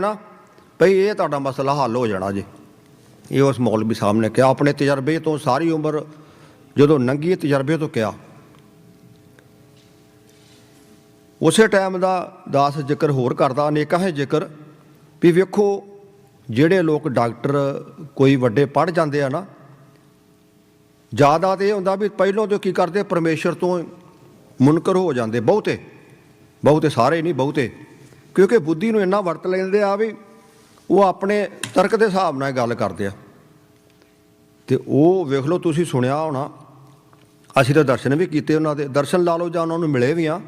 ਨਾ ਭਈ ਇਹ ਤੁਹਾਡਾ ਮਸਲਾ ਹੱਲ ਹੋ ਜਾਣਾ ਜੀ। ਇਹ ਉਸ ਮੌਲਵੀ ਸਾਹਿਬ ਨੇ ਕਿਹਾ। ਆਪਣੇ ਤਜਰਬੇ ਤੋਂ ਸਾਰੀ ਉਮਰ ਜਦੋਂ ਨੰਗੀ ਤਜਰਬੇ ਤੋਂ ਕਿਹਾ। ਉਸੇ ਟਾਈਮ ਦਾ ਦਾਸ ਜ਼ਿਕਰ ਹੋਰ ਕਰਦਾ, ਅਨੇਕਾਂ ਹੈ ਜ਼ਿਕਰ ਵੀ ਵੇਖੋ, ਜਿਹੜੇ ਲੋਕ ਡਾਕਟਰ ਕੋਈ ਵੱਡੇ ਪੜ ਜਾਂਦੇ ਆ ਨਾ ਜ਼ਿਆਦਾ ਤੇ ਇਹ ਹੁੰਦਾ ਵੀ ਪਹਿਲੋਂ ਤੋਂ ਕੀ ਕਰਦੇ, ਪਰਮੇਸ਼ਰ ਤੋਂ ਮੁਨਕਰ ਹੋ ਜਾਂਦੇ ਬਹੁਤੇ। ਬਹੁਤੇ ਸਾਰੇ ਨਹੀਂ, ਬਹੁਤੇ। ਕਿਉਂਕਿ ਬੁੱਧੀ ਨੂੰ ਇੰਨਾ ਵਰਤ ਲੈਂਦੇ ਆ ਵੀ ਉਹ ਆਪਣੇ ਤਰਕ ਦੇ ਹਿਸਾਬ ਨਾਲ ਗੱਲ ਕਰਦੇ ਆ। ਤੇ ਉਹ ਵੇਖ ਲਓ ਤੁਸੀਂ ਸੁਣਿਆ ਹੋਣਾ, ਅਸੀਂ ਤਾਂ ਦਰਸ਼ਨ ਵੀ ਕੀਤੇ ਉਹਨਾਂ ਦੇ, ਦਰਸ਼ਨ ਲਾ ਲਓ ਜਾਂ ਉਹਨਾਂ ਨੂੰ ਮਿਲੇ ਵੀ ਆ।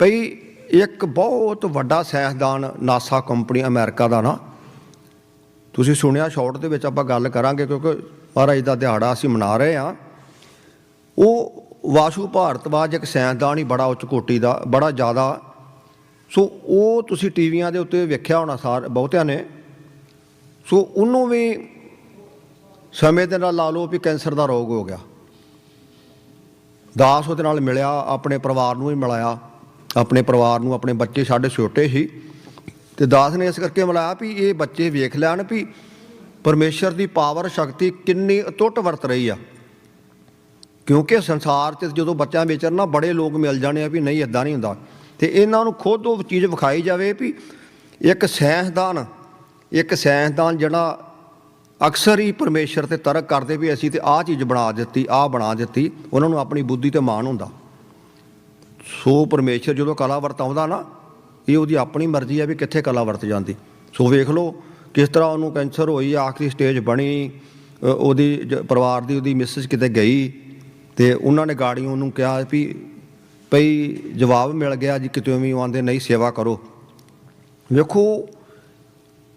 ਭਈ ਇੱਕ ਬਹੁਤ ਵੱਡਾ ਸਾਇੰਸਦਾਨ ਨਾਸਾ ਕੰਪਨੀ ਅਮਰੀਕਾ ਦਾ ਨਾ, ਤੁਸੀਂ ਸੁਣਿਆ ਸ਼ਾਰਟ ਦੇ ਵਿੱਚ ਆਪਾਂ ਗੱਲ ਕਰਾਂਗੇ ਕਿਉਂਕਿ ਮਹਾਰਾਜ ਦਾ ਦਿਹਾੜਾ ਅਸੀਂ ਮਨਾ ਰਹੇ ਆ। ਉਹ ਵਾਸ਼ੂ ਭਾਰਤਵਾਜ ਇੱਕ ਸਾਇੰਸਦਾਨ ਹੀ ਬੜਾ ਉੱਚ ਕੋਟੀ ਦਾ, ਬੜਾ ਜ਼ਿਆਦਾ ਸੋ ਉਹ ਤੁਸੀਂ ਟੀਵੀਆਂ ਦੇ ਉੱਤੇ ਵੇਖਿਆ ਹੋਣਾ ਸਾਰ, ਬਹੁਤਿਆਂ ਨੇ। ਸੋ ਉਹਨੂੰ ਵੀ ਸਮੇਂ ਦੇ ਨਾਲ ਲਾ ਲਓ ਵੀ ਕੈਂਸਰ ਦਾ ਰੋਗ ਹੋ ਗਿਆ। ਦਾਸ ਉਹਦੇ ਨਾਲ ਮਿਲਿਆ, ਆਪਣੇ ਪਰਿਵਾਰ ਨੂੰ ਵੀ ਮਿਲਾਇਆ। ਆਪਣੇ ਪਰਿਵਾਰ ਨੂੰ ਆਪਣੇ ਬੱਚੇ ਸਾਡੇ ਛੋਟੇ ਸੀ ਤੇ ਦਾਸ ਨੇ ਇਸ ਕਰਕੇ ਮਿਲਾਇਆ ਵੀ ਇਹ ਬੱਚੇ ਵੇਖ ਲੈਣ ਵੀ ਪਰਮੇਸ਼ਰ ਦੀ ਪਾਵਰ, ਸ਼ਕਤੀ ਕਿੰਨੀ ਅਟੁੱਟ ਵਰਤ ਰਹੀ ਆ। ਕਿਉਂਕਿ ਸੰਸਾਰ 'ਚ ਜਦੋਂ ਬੱਚਿਆਂ ਵਿੱਚ ਨਾ ਬੜੇ ਲੋਕ ਮਿਲ ਜਾਣੇ ਆ ਵੀ ਨਹੀਂ ਇਦਾਂ ਨਹੀਂ ਹੁੰਦਾ। ਤੇ ਇਹਨਾਂ ਨੂੰ ਖੁਦ ਉਹ ਚੀਜ਼ ਵਿਖਾਈ ਜਾਵੇ ਵੀ ਇੱਕ ਸਾਇੰਸਦਾਨ ਇੱਕ ਸਾਇੰਸਦਾਨ ਜਿਹੜਾ ਅਕਸਰ ਹੀ ਪਰਮੇਸ਼ਰ ਤੇ ਤਰਕ ਕਰਦੇ ਵੀ ਅਸੀਂ ਤੇ ਆਹ ਚੀਜ਼ ਬਣਾ ਦਿੱਤੀ, ਆਹ ਬਣਾ ਦਿੱਤੀ, ਉਹਨਾਂ ਨੂੰ ਆਪਣੀ ਬੁੱਧੀ ਤੇ ਮਾਣ ਹੁੰਦਾ। ਸੋ ਪਰਮੇਸ਼ਰ ਜਦੋਂ ਕਲਾ ਵਰਤਾਉਂਦਾ ਨਾ, ਇਹ ਉਹਦੀ ਆਪਣੀ ਮਰਜ਼ੀ ਹੈ ਵੀ ਕਿੱਥੇ ਕਲਾ ਵਰਤ ਜਾਂਦੀ। ਸੋ ਵੇਖ ਲਓ ਕਿਸ ਤਰ੍ਹਾਂ ਉਹਨੂੰ ਕੈਂਸਰ ਹੋਈ, ਆਖਰੀ ਸਟੇਜ ਬਣੀ ਉਹਦੀ ਜ- ਪਰਿਵਾਰ ਦੀ ਉਹਦੀ ਮਿਸਿਸ ਕਿਤੇ ਗਈ ਤੇ ਉਹਨਾਂ ਨੇ ਗਾੜੀ ਉਹਨੂੰ ਕਿਹਾ ਵੀ ਭਈ ਜਵਾਬ ਮਿਲ ਗਿਆ ਜੀ ਕਿਤੇ ਵੀ ਆਉਂਦੇ ਨਹੀਂ, ਸੇਵਾ ਕਰੋ। ਵੇਖੋ,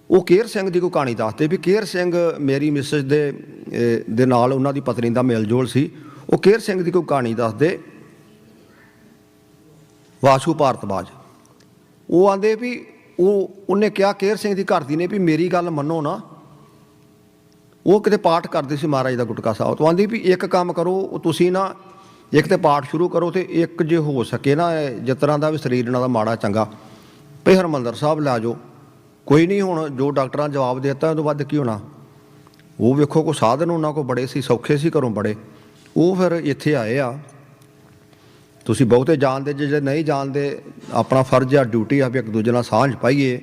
ਉਹ ਕੇਰ ਸਿੰਘ ਦੀ ਕੋਈ ਕਹਾਣੀ ਦੱਸਦੇ ਵੀ ਕੇਰ ਸਿੰਘ ਮੇਰੀ ਮਿਸਿਸ ਦੇ ਦੇ ਨਾਲ ਉਹਨਾਂ ਦੀ ਪਤਨੀ ਦਾ ਮੇਲਜੋਲ ਸੀ। ਉਹ ਕੇਰ ਸਿੰਘ ਦੀ ਕੋਈ ਕਹਾਣੀ ਦੱਸਦੇ, ਵਾਸ਼ੂ ਭਾਰਤਵਾਜ ਉਹ ਆਂਦੇ ਵੀ, ਉਹ, ਉਹਨੇ ਕਿਹਾ ਕੇਰ ਸਿੰਘ ਦੀ ਘਰ ਦੀ ਨੇ ਵੀ ਮੇਰੀ ਗੱਲ ਮੰਨੋ ਨਾ। ਉਹ ਕਿਤੇ ਪਾਠ ਕਰਦੇ ਸੀ ਮਹਾਰਾਜ ਦਾ ਗੁਟਕਾ ਸਾਹਿਬ। ਤੋਂ ਆਂਦੀ ਵੀ ਇੱਕ ਕੰਮ ਕਰੋ, ਉਹ ਤੁਸੀਂ ਨਾ ਇੱਕ ਤੇ ਪਾਠ ਸ਼ੁਰੂ ਕਰੋ ਤੇ ਇੱਕ ਜੇ ਹੋ ਸਕੇ ਨਾ, ਜਿਸ ਤਰ੍ਹਾਂ ਦਾ ਵੀ ਸਰੀਰ ਇਹਨਾਂ ਦਾ ਮਾੜਾ ਚੰਗਾ, ਭਈ ਹਰਮੰਦਰ ਸਾਹਿਬ ਲੈ ਜਾਓ। ਕੋਈ ਨਹੀਂ ਹੁਣ ਜੋ ਡਾਕਟਰਾਂ ਜਵਾਬ ਦਿੱਤਾ ਉਹ ਤੋਂ ਵੱਧ ਕੀ ਹੋਣਾ? ਉਹ ਵੇਖੋ ਕੋ ਸਾਧਨ ਉਹਨਾਂ ਕੋ ਬੜੇ ਸੀ, ਸੌਖੇ ਸੀ ਘਰੋਂ ਬੜੇ। ਉਹ ਫਿਰ ਇੱਥੇ ਆਏ ਆ। ਤੁਸੀਂ ਬਹੁਤੇ ਜਾਣਦੇ, ਜੇ ਜੇ ਨਹੀਂ ਜਾਣਦੇ, ਆਪਣਾ ਫਰਜ਼ ਆ, ਡਿਊਟੀ ਆ ਵੀ ਇੱਕ ਦੂਜੇ ਨਾਲ ਸਾਂਝ ਪਾਈਏ।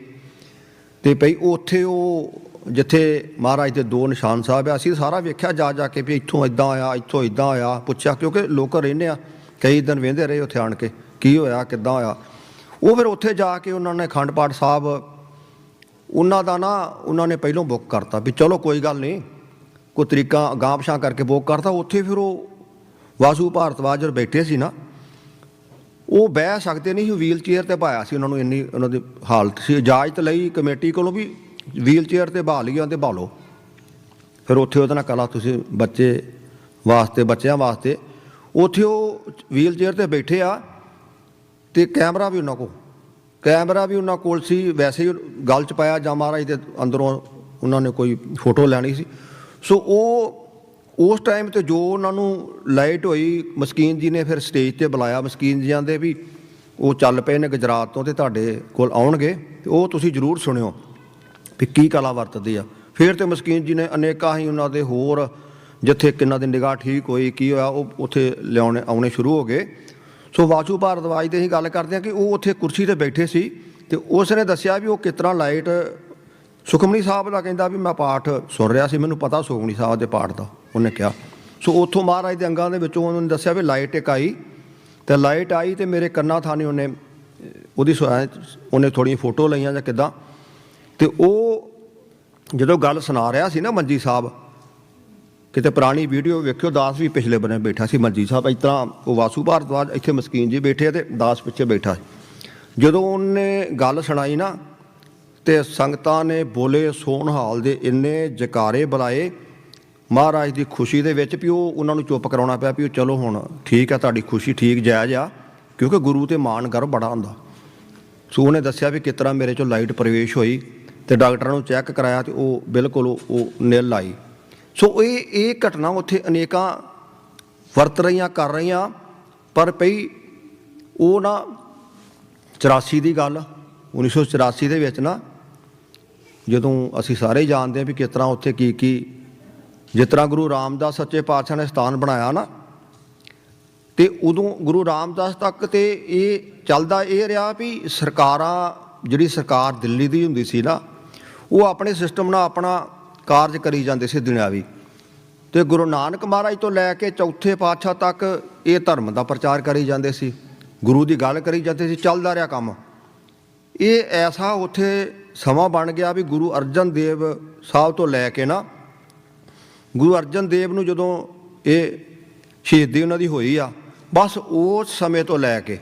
ਤੇ ਭਈ ਉੱਥੇ ਉਹ ਜਿੱਥੇ ਮਹਾਰਾਜ ਦੇ ਦੋ ਨਿਸ਼ਾਨ ਸਾਹਿਬ ਆ, ਅਸੀਂ ਸਾਰਾ ਵੇਖਿਆ ਜਾ ਜਾ ਕੇ ਵੀ ਇੱਥੋਂ ਇਦਾਂ ਆਇਆ, ਇੱਥੋਂ ਇਦਾਂ ਆਇਆ, ਪੁੱਛਿਆ ਕਿਉਂਕਿ ਲੋਕ ਰਹਿੰਦੇ ਆ, ਕਈ ਦਿਨ ਵੇਂਦੇ ਰਹੇ ਉੱਥੇ ਆਣ ਕੇ, ਕੀ ਹੋਇਆ, ਕਿੱਦਾਂ ਹੋਇਆ ਉਹ ਫਿਰ ਉੱਥੇ ਜਾ ਕੇ ਉਹਨਾਂ ਨੇ ਅਖੰਡ ਪਾਠ ਸਾਹਿਬ, ਉਹਨਾਂ ਦਾ ਨਾ, ਉਹਨਾਂ ਨੇ ਪਹਿਲਾਂ ਬੁੱਕ ਕਰਤਾ ਵੀ ਚਲੋ ਕੋਈ ਗੱਲ ਨਹੀਂ, ਕੋਈ ਤਰੀਕਾ ਗਾਂਹ ਪਛਾਂ ਕਰਕੇ ਬੁੱਕ ਕਰਤਾ, ਉੱਥੇ ਫਿਰ ਉਹ ਵਾਸੂ ਭਾਰਤਵਾਜ ਜਦ ਬੈਠੇ ਸੀ ਨਾ, ਉਹ ਬਹਿ ਸਕਦੇ ਨਹੀਂ ਸੀ ਵੀਲ ਚੇਅਰ ਤੇ ਪਾਇਆ ਸੀ ਉਹਨਾਂ ਨੂੰ, ਇੰਨੀ ਉਹਨਾਂ ਦੀ ਹਾਲਤ ਸੀ, ਇਜਾਜ਼ਤ ਲਈ ਕਮੇਟੀ ਕੋਲੋਂ ਵੀ ਵੀਲ ਚੇਅਰ ਤੇ ਬਹਾ ਲਈ ਜਾਂਦੇ ਲਓ ਫਿਰ ਉੱਥੇ ਉਹਦੇ ਨਾਲ ਕਲਾ ਤੁਸੀਂ ਬੱਚੇ ਵਾਸਤੇ, ਬੱਚਿਆਂ ਵਾਸਤੇ। ਉੱਥੇ ਉਹ ਵੀਲ ਚੇਅਰ ਤੇ ਬੈਠੇ ਆ ਤੇ ਕੈਮਰਾ ਵੀ ਉਹਨਾਂ ਕੋਲ। ਕੈਮਰਾ ਵੀ ਉਹਨਾਂ ਕੋਲ ਸੀ। ਵੈਸੇ ਹੀ ਗੱਲ ਚ ਪਾਇਆ ਜਾਂ ਮਹਾਰਾਜ ਦੇ ਅੰਦਰੋਂ ਉਹਨਾਂ ਨੇ ਕੋਈ ਫੋਟੋ ਲੈਣੀ ਸੀ। ਸੋ ਉਹ, ਉਸ ਟਾਈਮ ਤੇ ਜੋ ਉਹਨਾਂ ਨੂੰ ਲਾਈਟ ਹੋਈ, ਮਸਕੀਨ ਜੀ ਨੇ ਫਿਰ ਸਟੇਜ ਤੇ ਬੁਲਾਇਆ। ਮਸਕੀਨ ਜੀਆਂ ਦੇ ਵੀ ਉਹ ਚੱਲ ਪਏ ਨੇ ਗੁਜਰਾਤ ਤੋਂ ਤੇ ਤੁਹਾਡੇ ਕੋਲ ਆਉਣਗੇ। ਤੇ ਉਹ ਤੁਸੀਂ ਜ਼ਰੂਰ ਸੁਣਿਓ। ਵੀ ਕੀ ਕਲਾ ਵਰਤਦੇ ਆ। ਫਿਰ ਤੇ ਮਸਕੀਨ ਜੀ ਨੇ ਅਨੇਕਾਂ ਹੀ ਉਹਨਾਂ ਦੇ ਹੋਰ, ਜਿੱਥੇ ਕਿੰਨਾ ਦੀ ਨਿਗਾਹ ਠੀਕ ਹੋਈ, ਕੀ ਹੋਇਆ, ਉਹ ਉੱਥੇ ਲਿਆਉਣੇ, ਆਉਣੇ ਸ਼ੁਰੂ ਹੋ ਗਏ। ਸੋ ਵਾਚੂ ਭਾਰਦਵਾਜ ਦੇ ਹੀ ਗੱਲ ਕਰਦੇ ਆ ਕਿ ਉਹ ਉੱਥੇ ਕੁਰਸੀ ਤੇ ਬੈਠੇ ਸੀ ਤੇ ਉਸ ਨੇ ਦੱਸਿਆ ਵੀ ਉਹ ਕਿਸ ਤਰ੍ਹਾਂ ਲਾਈਟ, ਸੁਖਮਨੀ ਸਾਹਿਬ ਦਾ ਕਹਿੰਦਾ ਵੀ ਮੈਂ ਪਾਠ ਸੁਣ ਰਿਹਾ ਸੀ, ਮੈਨੂੰ ਪਤਾ ਸੁਖਮਨੀ ਸਾਹਿਬ ਦੇ ਪਾਠ ਦਾ, ਉਹਨੇ ਕਿਹਾ। ਸੋ ਉੱਥੋਂ ਮਹਾਰਾਜ ਦੇ ਅੰਗਾਂ ਦੇ ਵਿੱਚੋਂ ਉਹਨੇ ਦੱਸਿਆ ਵੀ ਲਾਈਟ ਇੱਕ ਆਈ, ਤੇ ਲਾਈਟ ਆਈ ਤੇ ਮੇਰੇ ਕੰਨਾਂ ਥਾਣੀ ਉਹਨੇ, ਉਹਦੀ ਸੁ- ਉਹਨੇ ਥੋੜੀਆਂ ਫੋਟੋ ਲਈਆਂ ਜਾਂ ਕਿਦਾਂ ਤੇ ਉਹ ਜਦੋਂ ਗੱਲ ਸੁਣਾ ਰਿਹਾ ਸੀ ਨਾ ਮੰਜੀ ਸਾਹਿਬ, ਕਿਤੇ ਪੁਰਾਣੀ ਵੀਡੀਓ ਵੇਖਿਓ, ਦਾਸ ਵੀ ਪਿਛਲੇ ਬੰਨੇ ਬੈਠਾ ਸੀ ਮੰਜੀ ਸਾਹਿਬ, ਇਸ ਤਰ੍ਹਾਂ ਉਹ ਵਾਸੂ ਭਾਰਦਵਾਜ ਇੱਥੇ ਮਸਕੀਨ ਜੀ ਬੈਠੇ ਆ ਤੇ ਦਾਸ ਪਿੱਛੇ ਬੈਠਾ ਸੀ। ਜਦੋਂ ਉਹਨੇ ਗੱਲ ਸੁਣਾਈ ਨਾ, ਤੇ ਸੰਗਤਾਂ ਨੇ ਬੋਲੇ ਸੋਨ ਦੇ ਇੰਨੇ ਜਕਾਰੇ ਬੁਲਾਏ, ਮਹਾਰਾਜ ਦੀ ਖੁਸ਼ੀ ਦੇ ਵਿੱਚ ਵੀ ਉਹ ਉਹਨਾਂ ਨੂੰ ਚੁੱਪ ਕਰਾਉਣਾ ਪਿਆ ਵੀ ਉਹ ਚਲੋ ਹੁਣ ਠੀਕ ਆ, ਤੁਹਾਡੀ ਖੁਸ਼ੀ ਠੀਕ ਜਾਇਜ਼ ਆ, ਕਿਉਂਕਿ ਗੁਰੂ ਤੇ ਮਾਣ ਗਰਵ ਬੜਾ ਹੁੰਦਾ। ਸੋ ਉਹਨੇ ਦੱਸਿਆ ਵੀ ਕਿਸ ਤਰ੍ਹਾਂ ਮੇਰੇ ਚੋਂ ਲਾਈਟ ਪ੍ਰਵੇਸ਼ ਹੋਈ। ਤੇ ਡਾਕਟਰਾਂ ਨੂੰ ਚੈੱਕ ਕਰਾਇਆ ਤੇ ਉਹ ਬਿਲਕੁਲ ਉਹ- ਉਹ ਨਿਲ ਆਈ। ਸੋ ਇਹ ਇਹ ਘਟਨਾ ਉੱਥੇ ਅਨੇਕਾਂ ਵਰਤ ਰਹੀਆਂ, ਕਰ ਰਹੀਆਂ, ਪਰ ਪਈ ਉਹ ਨਾ 84 ਦੀ ਗੱਲ 1984 ਦੇ ਵਿੱਚ ਨਾ ਜਦੋਂ ਅਸੀਂ ਸਾਰੇ ਜਾਣਦੇ ਹਾਂ ਵੀ ਕਿਸ ਤਰ੍ਹਾਂ ਉੱਥੇ ਕੀ ਕੀ ਜਿਸ ਤਰ੍ਹਾਂ ਗੁਰੂ ਰਾਮਦਾਸ ਸੱਚੇ ਪਾਤਸ਼ਾਹ ਨੇ ਸਥਾਨ ਬਣਾਇਆ ਨਾ, ਤੇ ਉਦੋਂ ਗੁਰੂ ਰਾਮਦਾਸ ਤੱਕ ਤੇ ਇਹ ਚੱਲਦਾ ਇਹ ਰਿਹਾ ਵੀ ਸਰਕਾਰਾਂ, ਜਿਹੜੀ ਸਰਕਾਰ ਦਿੱਲੀ ਦੀ ਹੁੰਦੀ ਸੀ ਨਾ ਉਹ ਆਪਣੇ ਸਿਸਟਮ ਨਾਲ ਆਪਣਾ ਕਾਰਜ ਕਰੀ ਜਾਂਦੇ ਸੀ ਦੁਨਿਆਵੀ। ਤੇ ਗੁਰੂ ਨਾਨਕ ਮਹਾਰਾਜ ਤੋਂ ਲੈ ਕੇ ਚੌਥੇ ਪਾਤਸ਼ਾਹ ਤੱਕ ਇਹ ਧਰਮ ਦਾ ਪ੍ਰਚਾਰ ਕਰੀ ਜਾਂਦੇ ਸੀ। ਗੁਰੂ ਦੀ ਗੱਲ ਕਰੀ ਜਾਂਦੇ ਸੀ, ਚੱਲਦਾ ਰਿਹਾ ਕੰਮ। ਇਹ ਐਸਾ ਉੱਥੇ ਸਮਾਂ ਬਣ ਗਿਆ ਵੀ ਗੁਰੂ ਅਰਜਨ ਦੇਵ ਸਾਹਿਬ ਤੋਂ ਲੈ ਕੇ ਨਾ, ਗੁਰੂ ਅਰਜਨ ਦੇਵ ਨੂੰ ਜਦੋਂ ਇਹ ਸ਼ਹੀਦੀ ਉਹਨਾਂ ਦੀ ਹੋਈ ਆ, ਬਸ ਉਸ ਸਮੇਂ ਤੋਂ ਲੈ ਕੇ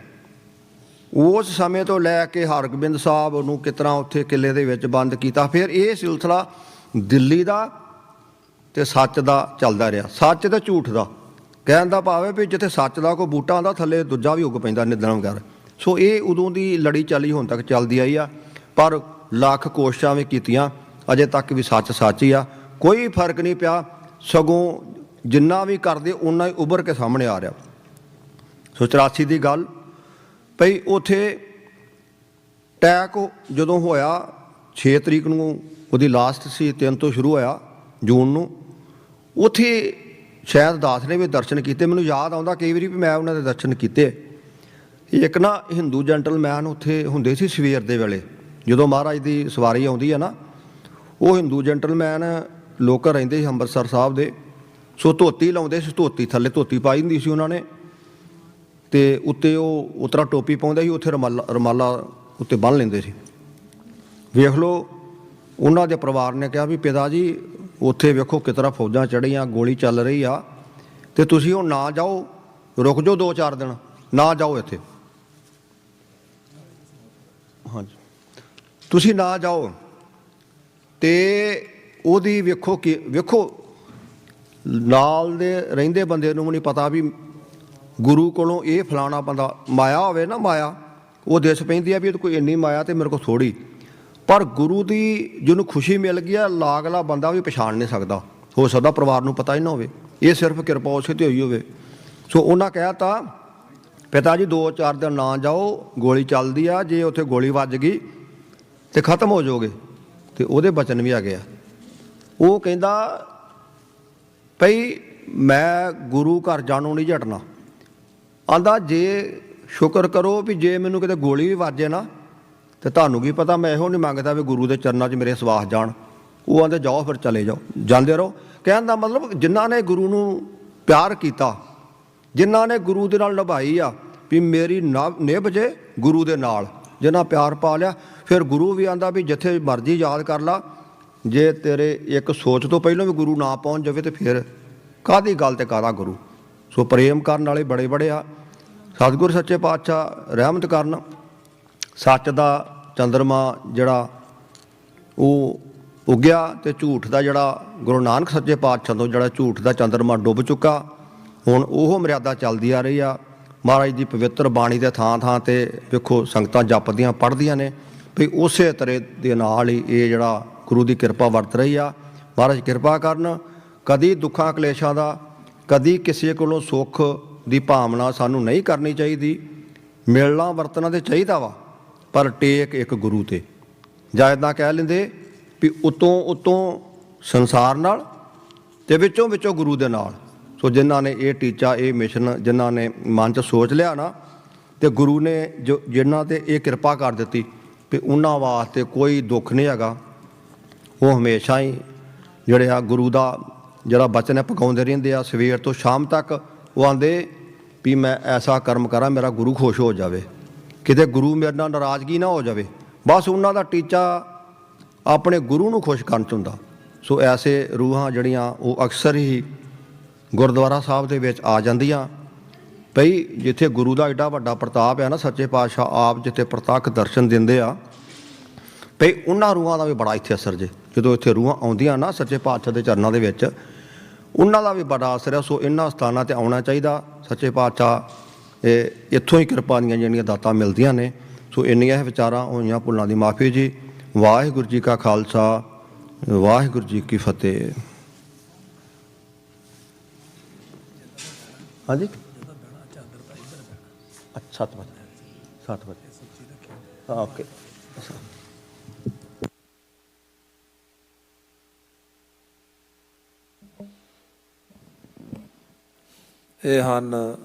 ਉਸ ਸਮੇਂ ਤੋਂ ਲੈ ਕੇ ਹਰਗੋਬਿੰਦ ਸਾਹਿਬ ਨੂੰ ਕਿਤਨਾ ਉੱਥੇ ਕਿਲੇ ਦੇ ਵਿੱਚ ਬੰਦ ਕੀਤਾ, ਫਿਰ ਇਹ ਸਿਲਸਿਲਾ ਦਿੱਲੀ ਦਾ ਤੇ ਸੱਚ ਦਾ ਚੱਲਦਾ ਰਿਹਾ। ਸੱਚ ਤੇ ਝੂਠ ਦਾ। ਕਹਿਣ ਦਾ ਭਾਵ ਹੈ ਵੀ ਜਿੱਥੇ ਸੱਚ ਦਾ ਕੋਈ ਬੂਟਾ ਆਂਦਾ ਥੱਲੇ ਦੂਜਾ ਵੀ ਉੱਗ ਪੈਂਦਾ ਨਿਦਣ ਵਗੈਰਾ ਸੋ ਇਹ ਉਦੋਂ ਦੀ ਲੜੀ ਚੱਲੀ ਹੁਣ ਤੱਕ ਚੱਲਦੀ ਆਈ ਆ, ਪਰ ਲੱਖ ਕੋਸ਼ਿਸ਼ਾਂ ਵੀ ਕੀਤੀਆਂ, ਅਜੇ ਤੱਕ ਵੀ ਸੱਚ ਸੱਚ ਹੀ ਆ। ਕੋਈ ਫ਼ਰਕ ਨਹੀਂ ਪਿਆ, ਸਗੋਂ ਜਿੰਨਾ ਵੀ ਕਰਦੇ ਉਨਾ ਹੀ ਉੱਭਰ ਕੇ ਸਾਹਮਣੇ ਆ ਰਿਹਾ। ਸੋ 84 ਦੀ ਗੱਲ ਭਈ ਉਥੇ ਟੈਕ ਜਦੋਂ ਹੋਇਆ 6 ਤਰੀਕ ਨੂੰ ਉਹਦੀ ਲਾਸਟ ਸੀ 3 ਤੋਂ ਸ਼ੁਰੂ ਹੋਇਆ, ਜੂਨ ਨੂੰ। ਉਥੇ ਸ਼ਾਇਦ ਦਾਸ ਨੇ ਵੀ ਦਰਸ਼ਨ ਕੀਤੇ। ਮੈਨੂੰ ਯਾਦ ਆਉਂਦਾ ਕਈ ਵਾਰੀ ਵੀ ਮੈਂ ਉਹਨਾਂ ਦੇ ਦਰਸ਼ਨ ਕੀਤੇ। ਇੱਕ ਨਾ ਹਿੰਦੂ ਜੈਂਟਲਮੈਨ ਉੱਥੇ ਹੁੰਦੇ ਸੀ ਸਵੇਰ ਦੇ ਵੇਲੇ, ਜਦੋਂ ਮਹਾਰਾਜ ਦੀ ਸਵਾਰੀ ਆਉਂਦੀ ਹੈ ਨਾ, ਉਹ ਹਿੰਦੂ ਜੈਂਟਲਮੈਨ ਲੋਕ ਰਹਿੰਦੇ ਸੀ ਅੰਮ੍ਰਿਤਸਰ ਸਾਹਿਬ ਦੇ। ਸੋ ਧੋਤੀ ਲਾਉਂਦੇ ਸੀ, ਧੋਤੀ ਥੱਲੇ ਧੋਤੀ ਪਾਈ ਹੁੰਦੀ ਸੀ ਉਹਨਾਂ ਨੇ। ਤੇ ਉੱਤੇ ਉਹ ਉਤਰਾ ਟੋਪੀ ਪਾਉਂਦੇ ਸੀ, ਉੱਥੇ ਰਮਾਲਾ ਰਮਾਲਾ ਉੱਤੇ ਬੰਨ ਲੈਂਦੇ ਸੀ। ਵੇਖ ਲਓ, ਉਹਨਾਂ ਦੇ ਪਰਿਵਾਰ ਨੇ ਕਿਹਾ ਵੀ, ਪਿਤਾ ਜੀ, ਉੱਥੇ ਵੇਖੋ ਕਿਸ ਤਰ੍ਹਾਂ ਫੌਜਾਂ ਚੜੀਆਂ ਗੋਲੀ ਚੱਲ ਰਹੀ ਆ, ਤੇ ਤੁਸੀਂ ਉਹ ਨਾ ਜਾਓ, ਰੁਕ ਜਾਓ 2-4 ਦਿਨ, ਨਾ ਜਾਓ ਇੱਥੇ। ਹਾਂਜੀ। ਤੁਸੀਂ ਨਾ ਜਾਓ, ਤੇ ਉਹਦੀ ਵੇਖੋ ਕਿ, ਵੇਖੋ, ਨਾਲ ਦੇ ਰਹਿੰਦੇ ਬੰਦੇ ਨੂੰ ਵੀ ਨਹੀਂ ਪਤਾ ਵੀ ਗੁਰੂ ਕੋਲੋਂ ਇਹ ਫਲਾਣਾ ਬੰਦਾ ਮਾਇਆ ਹੋਵੇ ਨਾ ਮਾਇਆ, ਉਹ ਦਿਸ ਪੈਂਦੀ ਆ ਵੀ ਇਹ ਕੋਈ ਇੰਨੀ ਮਾਇਆ ਤੇ ਮੇਰੇ ਕੋਲ ਥੋੜੀ ਪਰ ਗੁਰੂ ਦੀ ਜਿਹਨੂੰ ਖੁਸ਼ੀ ਮਿਲ ਗਈ ਆ, ਲਾਗਲਾ ਬੰਦਾ ਵੀ ਪਛਾਣ ਨਹੀਂ ਸਕਦਾ। ਹੋ ਸਕਦਾ ਪਰਿਵਾਰ ਨੂੰ ਪਤਾ ਹੀ ਨਾ ਹੋਵੇ। ਇਹ ਸਿਰਫ ਕਿਰਪਾ ਉਸੇ ਤੇ ਹੋਈ ਹੋਵੇ। ਸੋ ਉਹਨਾਂ ਕਹਿਤਾ, ਪਿਤਾ ਜੀ 2-4 ਦਿਨ ਨਾ ਜਾਓ, ਗੋਲੀ ਚੱਲਦੀ ਆ, ਜੇ ਉੱਥੇ ਗੋਲੀ ਵੱਜ ਗਈ ਤੇ ਖਤਮ ਹੋ ਜਾਓਗੇ। ਤੇ ਉਹਦੇ ਬਚਨ ਵੀ ਆ। ਗਿਆ ਉਹ ਕਹਿੰਦਾ, ਭਈ, ਮੈਂ ਗੁਰੂ ਘਰ ਜਾਣੋਂ ਨਹੀਂ ਝਟਣਾ ਆਂਦਾ, ਜੇ ਸ਼ੁਕਰ ਕਰੋ ਵੀ ਜੇ ਮੈਨੂੰ ਕਿਤੇ ਗੋਲੀ ਵੀ ਵੱਜੇ ਨਾ, ਤੇ ਤੁਹਾਨੂੰ ਕੀ ਪਤਾ, ਮੈਂ ਇਹੋ ਨਹੀਂ ਮੰਗਦਾ ਵੀ ਗੁਰੂ ਦੇ ਚਰਨਾਂ 'ਚ ਮੇਰੇ ਸਵਾਸ ਜਾਣ। ਉਹ ਆਂਦੇ, ਜਾਓ ਫਿਰ ਚਲੇ ਜਾਓ, ਜਾਂਦੇ ਰਹੋ। ਕਹਿਣ ਦਾ ਮਤਲਬ, ਜਿਨ੍ਹਾਂ ਨੇ ਗੁਰੂ ਨੂੰ ਪਿਆਰ ਕੀਤਾ, ਜਿਨ੍ਹਾਂ ਨੇ ਗੁਰੂ ਦੇ ਨਾਲ ਨਿਭਾਈ ਆ, ਵੀ ਮੇਰੀ ਨਿਭ ਜੇ ਗੁਰੂ ਦੇ ਨਾਲ, ਜਿਨ੍ਹਾਂ ਪਿਆਰ ਪਾ ਲਿਆ। ਫਿਰ ਗੁਰੂ ਵੀ ਆਂਦਾ ਵੀ ਜਿੱਥੇ ਮਰਜ਼ੀ ਯਾਦ ਕਰ ਲਾ, ਜੇ ਤੇਰੇ ਇੱਕ ਸੋਚ ਤੋਂ ਪਹਿਲਾਂ ਵੀ ਗੁਰੂ ਨਾ ਪਹੁੰਚ ਜਾਵੇ ਤੇ ਫਿਰ ਕਾਦੀ ਗੱਲ ਤੇ ਕਾਦਾ ਗੁਰੂ? ਸੋ ਪ੍ਰੇਮ ਕਰਨ ਵਾਲੇ ਬੜੇ ਬੜੇ ਆ। ਸਤਿਗੁਰ ਸੱਚੇ ਪਾਤਸ਼ਾਹ ਰਹਿਮਤ ਕਰਨ, ਸੱਚ ਦਾ ਚੰਦਰਮਾ ਜਿਹੜਾ ਉਹ ਉੱਗਿਆ ਤੇ ਝੂਠ ਦਾ ਜਿਹੜਾ ਗੁਰੂ ਨਾਨਕ ਸੱਚੇ ਪਾਤਸ਼ਾਹ ਤੋਂ ਜਿਹੜਾ ਝੂਠ ਦਾ ਚੰਦਰਮਾ ਡੁੱਬ ਚੁੱਕਾ, ਹੁਣ ਉਹ ਮਰਿਆਦਾ ਚੱਲਦੀ ਆ ਰਹੀ ਆ। ਮਹਾਰਾਜ ਦੀ ਪਵਿੱਤਰ ਬਾਣੀ ਦੇ ਥਾਂ ਥਾਂ ਤੇ ਵੇਖੋ ਸੰਗਤਾਂ ਜਪਦੀਆਂ, ਪੜ੍ਹਦੀਆਂ ਨੇ, ਵੀ ਉਸੇ ਤਰ੍ਹਾਂ ਦੇ ਨਾਲ ਹੀ ਇਹ ਜਿਹੜਾ ਗੁਰੂ ਦੀ ਕਿਰਪਾ ਵਰਤ ਰਹੀ ਆ। ਮਹਾਰਾਜ ਕਿਰਪਾ ਕਰਨ, ਕਦੀ ਦੁੱਖਾਂ ਕਲੇਸ਼ਾਂ ਦਾ, ਕਦੀ ਕਿਸੇ ਕੋਲੋਂ ਸੁੱਖ ਦੀ ਭਾਵਨਾ ਸਾਨੂੰ ਨਹੀਂ ਕਰਨੀ ਚਾਹੀਦੀ। ਮਿਲਣਾ ਵਰਤਣਾ ਤੇ ਚਾਹੀਦਾ ਵਾ, ਪਰ ਟੇਕ ਇੱਕ ਗੁਰੂ ਤੇ। ਜਾਂ ਇਦਾਂ ਕਹਿ ਲੈਂਦੇ ਵੀ ਉਤੋਂ ਉਤੋਂ ਸੰਸਾਰ ਨਾਲ ਤੇ ਵਿੱਚੋਂ ਵਿੱਚੋਂ ਗੁਰੂ ਦੇ ਨਾਲ। ਸੋ ਜਿਨ੍ਹਾਂ ਨੇ ਇਹ ਟੀਚਾ, ਇਹ ਮਿਸ਼ਨ ਜਿਨ੍ਹਾਂ ਨੇ ਮਨ 'ਚ ਸੋਚ ਲਿਆ ਨਾ, ਤੇ ਗੁਰੂ ਨੇ ਜੋ ਜਿਨ੍ਹਾਂ ਤੇ ਇਹ ਕਿਰਪਾ ਕਰ ਦਿੱਤੀ ਵੀ ਉਹਨਾਂ ਵਾਸਤੇ ਕੋਈ ਦੁੱਖ ਨਹੀਂ ਹੈਗਾ, ਉਹ ਹਮੇਸ਼ਾ ਹੀ ਜਿਹੜੇ ਆ ਗੁਰੂ ਦਾ ਜਿਹੜਾ ਬਚਨ ਹੈ, ਪਕਾਉਂਦੇ ਰਹਿੰਦੇ ਆ ਸਵੇਰ ਤੋਂ ਸ਼ਾਮ ਤੱਕ। ਉਹ ਆਂਦੇ ਵੀ ਮੈਂ ਐਸਾ ਕਰਮ ਕਰਾਂ, ਮੇਰਾ ਗੁਰੂ ਖੁਸ਼ ਹੋ ਜਾਵੇ। ਕਿਤੇ ਗੁਰੂ ਮੇਰੇ ਨਾਲ ਨਾਰਾਜ਼ਗੀ ਨਾ ਹੋ ਜਾਵੇ। ਬਸ ਉਹਨਾਂ ਦਾ ਟੀਚਾ ਆਪਣੇ ਗੁਰੂ ਨੂੰ ਖੁਸ਼ ਕਰਨ 'ਚ ਹੁੰਦਾ। ਸੋ ਐਸੇ ਰੂਹਾਂ ਜਿਹੜੀਆਂ ਉਹ ਅਕਸਰ ਹੀ ਗੁਰਦੁਆਰਾ ਸਾਹਿਬ ਦੇ ਵਿੱਚ ਆ ਜਾਂਦੀਆਂ। ਭਈ ਜਿੱਥੇ ਗੁਰੂ ਦਾ ਏਡਾ ਵੱਡਾ ਪ੍ਰਤਾਪ ਹੈ ਨਾ, ਸੱਚੇ ਪਾਤਸ਼ਾਹ ਆਪ ਜਿੱਥੇ ਪ੍ਰਤੱਖ ਦਰਸ਼ਨ ਦਿੰਦੇ ਆ, ਭਈ ਉਹਨਾਂ ਰੂਹਾਂ ਦਾ ਵੀ ਬੜਾ ਇੱਥੇ ਅਸਰ ਜੇ। ਜਦੋਂ ਇੱਥੇ ਰੂਹਾਂ ਆਉਂਦੀਆਂ ਨਾ ਸੱਚੇ ਪਾਤਸ਼ਾਹ ਦੇ ਚਰਨਾਂ ਦੇ ਵਿੱਚ ਉਹਨਾਂ ਦਾ ਵੀ ਬੜਾ ਅਸਰ ਹੈ ਸੋ ਇਹਨਾਂ ਸਥਾਨਾਂ ਤੇ ਆਉਣਾ ਚਾਹੀਦਾ। ਸੱਚੇ ਪਾਤਸ਼ਾਹ, ਇਹ ਇੱਥੋਂ ਹੀ ਕਿਰਪਾ ਦੀਆਂ ਜਿਹੜੀਆਂ ਦਾਤਾਂ ਮਿਲਦੀਆਂ ਨੇ, ਸੋ ਇੰਨੀਆਂ ਇਹ ਵਿਚਾਰਾਂ ਹੋਈਆਂ ਭੁੱਲਾਂ ਦੀ ਮਾਫੀ ਜੀ। ਵਾਹਿਗੁਰੂ ਜੀ ਕਾ ਖਾਲਸਾ, ਵਾਹਿਗੁਰੂ ਜੀ ਕੀ ਫਤਿਹ। ਹਾਂਜੀ? ਅੱਛਾ 7 ਵਜੇ। 7 ਵਜੇ। ਓਕੇ। ਇਹ ਹਨ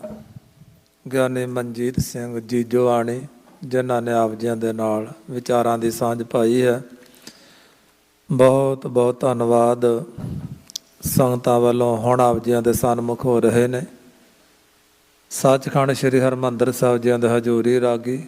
ਗਿਆਨੀ ਮਨਜੀਤ ਸਿੰਘ ਜੀਜੋਆਣੀ, ਜਿਨ੍ਹਾਂ ਨੇ ਆਪ ਜੀਆਂ ਦੇ ਨਾਲ ਵਿਚਾਰਾਂ ਦੀ ਸਾਂਝ ਪਾਈ ਹੈ। ਬਹੁਤ ਬਹੁਤ ਧੰਨਵਾਦ। ਸੰਗਤਾਂ ਵੱਲੋਂ ਹੁਣ ਆਪ ਜੀਆਂ ਦੇ ਸਨਮੁਖ ਹੋ ਰਹੇ ਨੇ। ਸੱਚਖੰਡ ਸ੍ਰੀ ਹਰਮੰਦਰ ਸਾਹਿਬ ਜੀਆਂ ਦੇ ਹਜ਼ੂਰੀ ਰਾਗੀ।